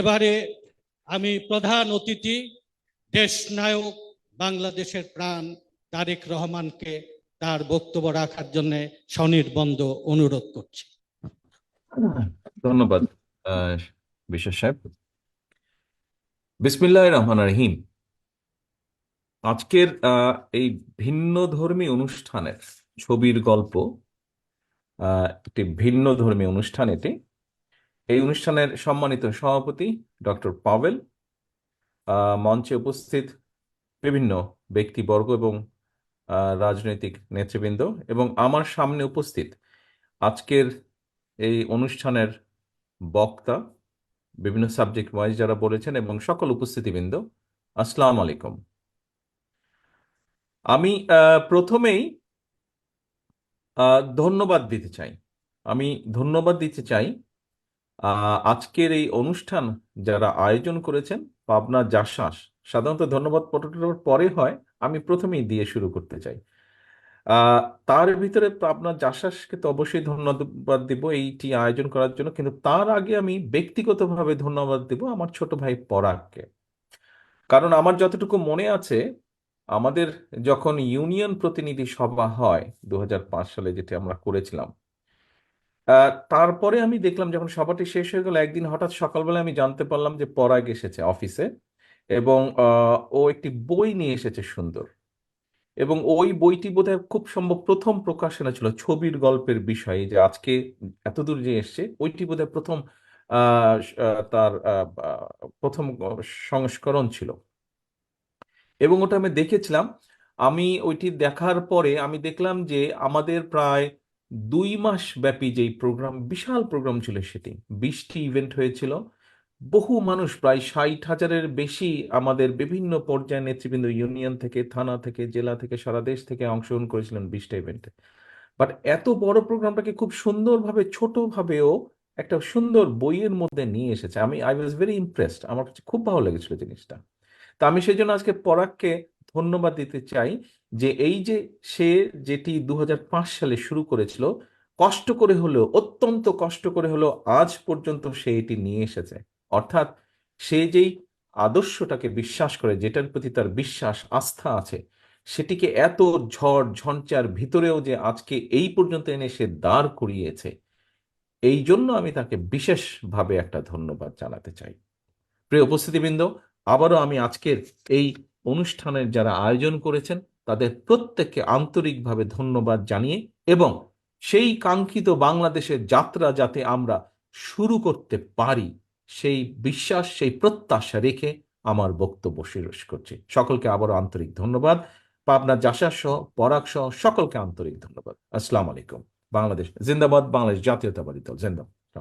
এবারে আমি প্রধান অতিথি দেশ নায়ক বাংলাদেশের প্রাণ তারেক রহমানকে তার বক্তব্য রাখার জন্য স্বনির্বন্ধ অনুরোধ করছি। ধন্যবাদ বিশ্বাস সাহেব। বিসমিল্লাহ রহমান রহিম। আজকের এই ভিন্ন ধর্মী অনুষ্ঠানের ছবির গল্প একটি ভিন্ন ধর্মী অনুষ্ঠান এটি। এই অনুষ্ঠানের সম্মানিত সভাপতি ডক্টর পাভেল মঞ্চে উপস্থিত বিভিন্ন ব্যক্তিবর্গ এবং রাজনৈতিক নেতৃবৃন্দ এবং আমার সামনে উপস্থিত আজকের এই অনুষ্ঠানের বক্তা, বিভিন্ন সাবজেক্ট ওয়াইজ যারা বলেছেন এবং সকল উপস্থিতিবৃন্দ, আসসালামু আলাইকুম। আমি প্রথমেই ধন্যবাদ দিতে চাই। আমি ধন্যবাদ দিতে চাই আজকের এই অনুষ্ঠান যারা আয়োজন করেছেন, পাবনা জাসাস, সাধারণত ধন্যবাদ পটলের পরে হয়, আমি প্রথমেই দিয়ে শুরু করতে চাই। তার ভিতরে পাবনা জাসাসকে তো অবশ্যই ধন্যবাদ দিব এইটি আয়োজন করার জন্য, কিন্তু তার আগে আমি ব্যক্তিগতভাবে ধন্যবাদ দিব আমার ছোট ভাই পরাগকে। কারণ আমার যতটুকু মনে আছে, আমাদের যখন ইউনিয়ন প্রতিনিধি সভা হয় দু হাজার পাঁচ সালে যেটি আমরা করেছিলাম তারপরে আমি দেখলাম যখন সভাটি শেষ হয়ে গেল, একদিন হঠাৎ সকালবেলা আমি জানতে পারলাম যে পরাগ এসেছে অফিসে এবং ও একটি বই নিয়ে এসেছে সুন্দর। এবং ওই বইটি বোধহয় খুব সম্ভব প্রথম প্রকাশনা ছিল ছবির গল্পের বিষয়ে যে আজকে এতদূর যে এসছে ওইটি বোধহয় প্রথম তার প্রথম সংস্করণ ছিল। এবং ওটা আমি দেখেছিলাম। আমি ওইটি দেখার পরে আমি দেখলাম যে আমাদের প্রায় দুই মাস ব্যাপী যেই প্রোগ্রাম, বিশাল প্রোগ্রাম ছিল সেটি। বিশটি ইভেন্ট হয়েছিল। বহু মানুষ, প্রায় ষাট হাজারের বেশি আমাদের বিভিন্ন পর্যায়ে নেতৃবৃন্দ, ইউনিয়ন থেকে, থানা থেকে, জেলা থেকে, সারা দেশ থেকে অংশগ্রহণ করেছিলেন বিশটা ইভেন্টে। বাট এত বড় প্রোগ্রামটাকে খুব সুন্দরভাবে, ছোটভাবেও একটা সুন্দর বইয়ের মধ্যে নিয়ে এসেছে। আমি আই ওয়াজ ভেরি ইমপ্রেসড আমার কাছে খুব ভালো লেগেছিল জিনিসটা। তা আমি সেই জন্য আজকে পরাগকে ধন্যবাদ দিতে চাই যে এই যে সে যেটি দু হাজার পাঁচ সালে শুরু করেছিল, কষ্ট করে হলেও, অত্যন্ত কষ্ট করে হলেও আজ পর্যন্ত সে এটি নিয়ে এসেছে। অর্থাৎ সে যেই আদর্শটাকে বিশ্বাস করে, যেটার প্রতি তার বিশ্বাস, আস্থা আছে, সেটিকে এত ঝড় ঝঞ্চার ভিতরেও যে আজকে এই পর্যন্ত এনে সে দাঁড় করিয়েছে, এই জন্য আমি তাকে বিশেষভাবে একটা ধন্যবাদ জানাতে চাই। প্রিয় উপস্থিতিবৃন্দ, আবারও আমি আজকের এই অনুষ্ঠানের যারা আয়োজন করেছেন, তাদের প্রত্যেককে আন্তরিকভাবে ধন্যবাদ জানিয়ে এবং সেই কাঙ্ক্ষিত বাংলাদেশের যাত্রা যাতে আমরা শুরু করতে পারি, সেই বিশ্বাস, সেই প্রত্যাশা রেখে আমার বক্তব্য শেষ করছি। সকলকে আবারও আন্তরিক ধন্যবাদ। পাবনা জাসার সহ, পরাগ সহ সকলকে আন্তরিক ধন্যবাদ। আসসালাম আলাইকুম। বাংলাদেশ জিন্দাবাদ, বাংলাদেশ জাতীয়তাবাদী দল। জিন্দাবাদ।